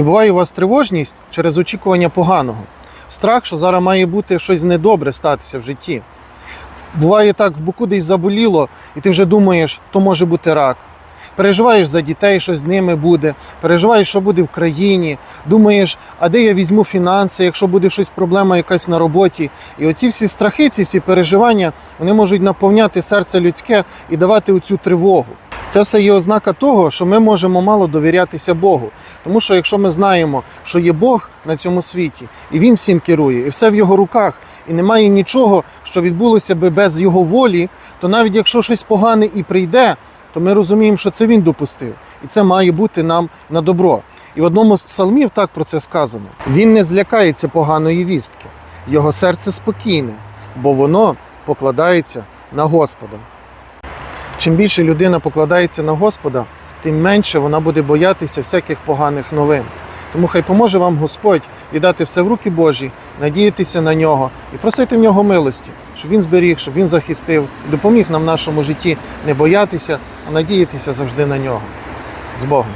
Чи буває у вас тривожність через очікування поганого? Страх, що зараз має бути щось недобре статися в житті. Буває так, в боку десь заболіло, і ти вже думаєш, то може бути рак. Переживаєш за дітей, що з ними буде, переживаєш, що буде в країні, думаєш, а де я візьму фінанси, якщо буде щось проблема якась на роботі. І оці всі страхи, ці всі переживання, вони можуть наповняти серце людське і давати оцю тривогу. Це все є ознака того, що ми можемо мало довірятися Богу. Тому що якщо ми знаємо, що є Бог на цьому світі, і Він всім керує, і все в його руках, і немає нічого, що відбулося би без його волі, то навіть якщо щось погане і прийде, то ми розуміємо, що це він допустив, і це має бути нам на добро. І в одному з псалмів так про це сказано: він не злякається поганої вістки, його серце спокійне, бо воно покладається на Господа. Чим більше людина покладається на Господа, тим менше вона буде боятися всяких поганих новин. Тому хай поможе вам Господь віддати все в руки Божі, надіятися на нього і просити в нього милості, щоб він зберіг, щоб він захистив, і допоміг нам в нашому житті не боятися, а надіятися завжди на нього. З Богом.